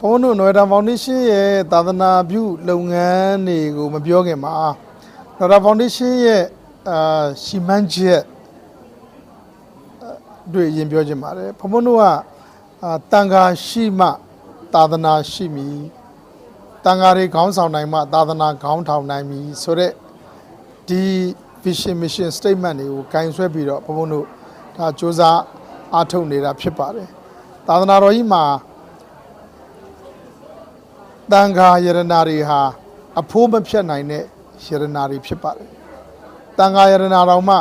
ဘုန်းတို့နွယ်တာဖောင်ဒေးရှင်းရဲ့သာသနာပြုလုပ်ငန်းတွေကိုမပြောခင်မှာနွယ်တာဖောင်ဒေးရှင်းရဲ့အာရှီမန်းချက်အတွေ့အရင်ပြောချင်ပါတယ်ဘုန်းတို့ကအာတန်ခါရှိမှသာသနာရှိမည်တန်ခါတွေခေါင်းဆောင်နိုင်မှသာသနာခေါင်းထောင်နိုင်မည်ဆိုတော့ဒီ vision mission statement တွေကိုဂင်ဆွဲပြီးတော့ဘုန်းတို့ဒါစ조사အားထုတ်နေတာဖြစ်ပါတယ်သာသနာတော်ကြီးမှာ တန်ခါယရနာတွေဟာအဖိုးမဖြတ်နိုင်တဲ့ယရနာတွေဖြစ်ပါတယ်တန်ခါယရနာတော်မှ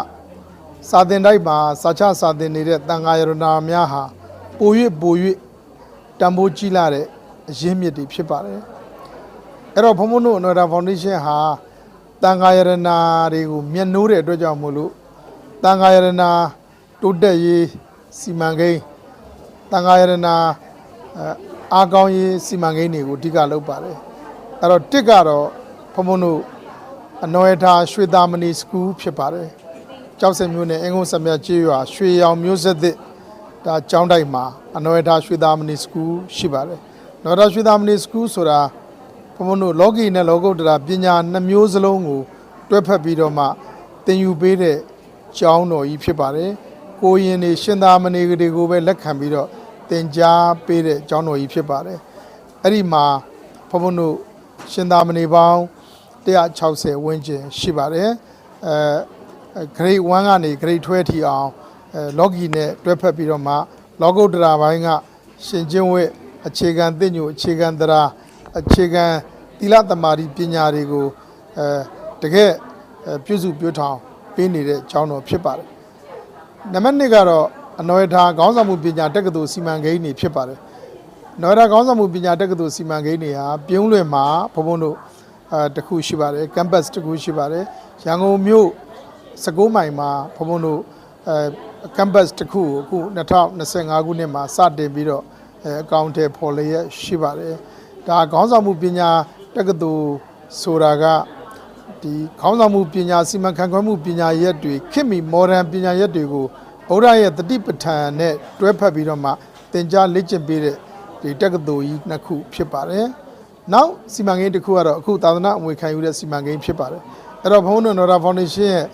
စာသင်တိုက်မှာစာချစာသင်နေတဲ့တန်ခါယရနာများဟာပို၍ပို၍တံပိုးကြီးလာတဲ့အရင်းမြစ်တွေဖြစ်ပါတယ်အဲ့တော့ဘုံဘုံတို့အနော်ဒါဖောင်ဒေးရှင်းဟာတန်ခါယရနာတွေကိုမျက်နှိုးတဲ့အတွက်ကြောင့်မို့လို့တန်ခါယရနာတိုးတက်ရေးစီမံကိန်းတန်ခါယရနာ အဲအားကောင်းရေးစီမံကိန်းတွေကိုအဓိကလုပ်ပါတယ်အဲ့တော့တစ်ကတော့ဘုံဘုံတို့အနော်ရထားရွှေသားမဏီစကူးဖြစ်ပါတယ်ကျောက်စင်မျိုးနဲ့အင်္ဂုံစမြတ်ကျေးရွာရွှေရောင်မျိုးဆက်သစ်ဒါကျောင်းတိုက်မှာအနော်ရထားရွှေသားမဏီစကူးရှိပါတယ်နော်ရထားရွှေသားမဏီစကူးဆိုတာဘုံဘုံတို့လောကီနဲ့လောကုတ္တရာပညာနှစ်မျိုးစလုံးကိုတွဲဖက်ပြီးတော့မှသင်ယူပေးတဲ့ကျောင်းတော်ကြီးဖြစ်ပါတယ်ကိုရင်နေရှင်သာမဏေတွေကိုပဲလက်ခံပြီးတော့ သင်ကြားပေးတဲ့ကျောင်းတော်ကြီးဖြစ်ပါတယ်အဲ့ဒီမှာဘုန်းဘုန်းတို့ရှင်သာမဏေပေါင်း160ဝန်းကျင်ရှိပါတယ်အဲ grade 1ကနေ grade 12ထိအောင်အဲလော်ဂီနဲ့တွဲဖက်ပြီးတော့မှ လောကုတ္တရာဘိုင်းကရှင်ကျင်းဝတ်အခြေခံသင်ညိုအခြေခံသရာအခြေခံသီလသမာဓိပညာတွေကိုအဲတကယ်အဲပြုစုပြောထောင်ပေးနေတဲ့ကျောင်းတော်ဖြစ်ပါတယ်နံပါတ်1ကတော့ အနော်ရထားခေါင်းဆောင်မှုပညာတက္ကသိုလ်စီမံကိန်းတွေဖြစ်ပါတယ်။နော်ရထားခေါင်းဆောင်မှုပညာတက္ကသိုလ်စီမံကိန်းတွေဟာပြုံးလွင်မှာဘုံဘုံတို့အဲတစ်ခုရှိပါတယ်။ campus တစ်ခုရှိပါတယ်။ရန်ကုန်မြို့19မိုင်မှာဘုံဘုံတို့အဲ campus တစ်ခုကိုအခု2025ခုနှစ်မှာစတင်ပြီးတော့အဲအကောင့်ထဲပေါ်လျက်ရှိပါတယ်။ဒါခေါင်းဆောင်မှုပညာတက္ကသိုလ်ဆိုတာကဒီခေါင်းဆောင်မှုပညာစီမံခန့်ခွဲမှုပညာရက်တွေခေတ်မီမော်ဒန်ပညာရက်တွေကို ဗုဒ္ဓရဲ့တတိပဋ္ဌာန်နဲ့တွဲဖက်ပြီးတော့မှသင်ကြားလေ့ကျင့်ပေးတဲ့ဒီတက္ကသိုလ်ကြီးနှစ်ခုဖြစ်ပါတယ်။နောက်စီမံကိန်းတစ်ခုကတော့အခုသာသနာ့အမွေခံယူတဲ့စီမံကိန်းဖြစ်ပါတယ်။အဲ့တော့ဘုန်းတော်နော်ရာဖောင်ဒေးရှင်းရဲ့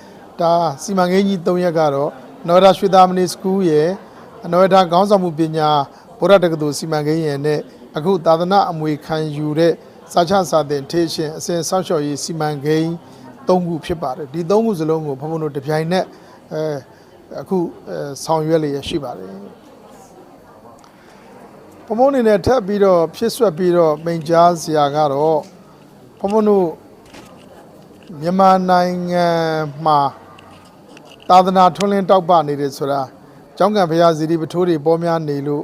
ဒါစီမံကိန်းကြီး၃ရက်ကတော့နော်ရာရွှေသားမဏီစကူးရဲ့နော်ရာခေါင်းဆောင်မှုပညာဗုဒ္ဓတက္ကသိုလ်စီမံကိန်းရဲ့နဲ့အခုသာသနာ့အမွေခံယူတဲ့စာချစာသင်ထေးရှင်အစဉ်ဆောက်ရှောက်ရေးစီမံကိန်း၃ခုဖြစ်ပါတယ်ဒီ၃ခုစလုံးကိုဘုန်းဘုန်းတို့တစ်ပြိုင်နက်အဲ အခုအဲဆောင်ရွက်လျက်ရှိပါတယ်ဘုန်းဘုန်းအနေနဲ့ထပ်ပြီးတော့ဖြစ်ဆွက်ပြီးတော့မိန်ကြားစရာကတော့ဘုန်းဘုန်းတို့မြန်မာနိုင်ငံမှာသာသနာထွန်းလင်းတောက်ပနေတယ်ဆိုတာကျောင်းကံဘုရားဇီတိပထိုးတွေပေါ်များနေလို့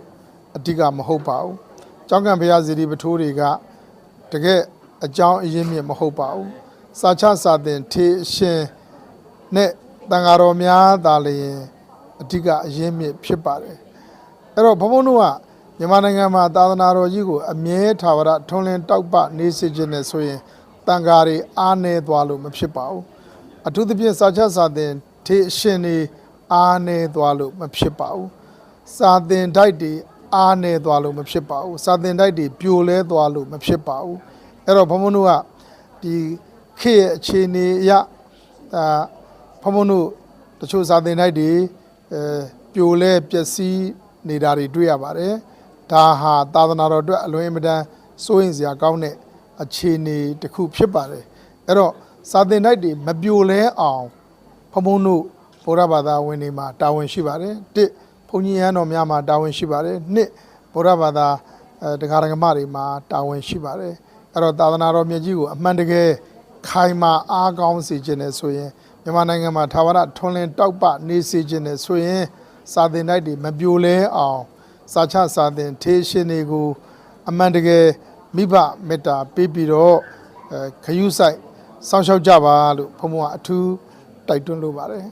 အဓိကမဟုတ်ပါဘူးကျောင်းကံဘုရားဇီတိပထိုးတွေကတကယ်အကြောင်းအရင်းမြစ်မဟုတ်ပါဘူးစာချစာသင်ထေအရှင်နဲ့ တန်ဃာတော်များသာလျင်အဓိကအရင်းမြစ်ဖြစ်ပါတယ်အဲ့တော့ဘုန်းဘုန်းတို့ကမြန်မာနိုင်ငံမှာသာသနာတော်ကြီးကိုအမြဲထာဝရထွန်းလင်းတောက်ပနေစေခြင်းနဲ့ဆိုရင်တန်ဃာတွေအားနေသွားလို့မဖြစ်ပါဘူးအထူးသဖြင့်စာချစာသင်ထေအရှင်တွေအားနေသွားလို့မဖြစ်ပါဘူးစာသင်တိုက်တွေအားနေသွားလို့မဖြစ်ပါဘူးစာသင်တိုက်တွေပြိုလဲသွားလို့မဖြစ်ပါဘူးအဲ့တော့ဘုန်းဘုန်းတို့ကဒီခေတ်ရဲ့အခြေအနေအရအာ ဘုန်းဘုန်းတို့တချို့စာသင်တိုက်တွေအဲပြိုလဲပျက်စီးနေတာတွေတွေ့ရပါတယ်ဒါဟာသာသနာတော်အတွက်အလွန်အင်မတန်စိုးရင်စရာကောင်းတဲ့အခြေအနေတစ်ခုဖြစ်ပါတယ်အဲ့တော့စာသင်တိုက်တွေမပြိုလဲအောင်ဘုန်းဘုန်းတို့ဗုဒ္ဓဘာသာဝင်တွေမှာတာဝန်ရှိပါတယ်တစ်ဘုန်းကြီးရဟန်းတော်များမှာတာဝန်ရှိပါတယ်နှစ်ဗုဒ္ဓဘာသာအဲတရားဓမ္မတွေမှာတာဝန်ရှိပါတယ်အဲ့တော့သာသနာတော်မြတ်ကြီးကိုအမှန်တကယ်ခိုင်မာအားကောင်းစေခြင်းနဲ့ဆိုရင် မြန်မာနိုင်ငံမှာထာဝရထွန်းလင်းတောက်ပနေစေခြင်းနဲ့ဆိုရင်စာသင်တိုက်တွေမပြိုလဲအောင်စာချစာသင်ထေးရှင်တွေကိုအမှန်တကယ်မိဘမေတ္တာပေးပြီးတော့အဲခရူးဆိုင်စောင့်ရှောက်ကြပါလို့ဘုံဘုံကအထူးတိုက်တွန်းလိုပါတယ်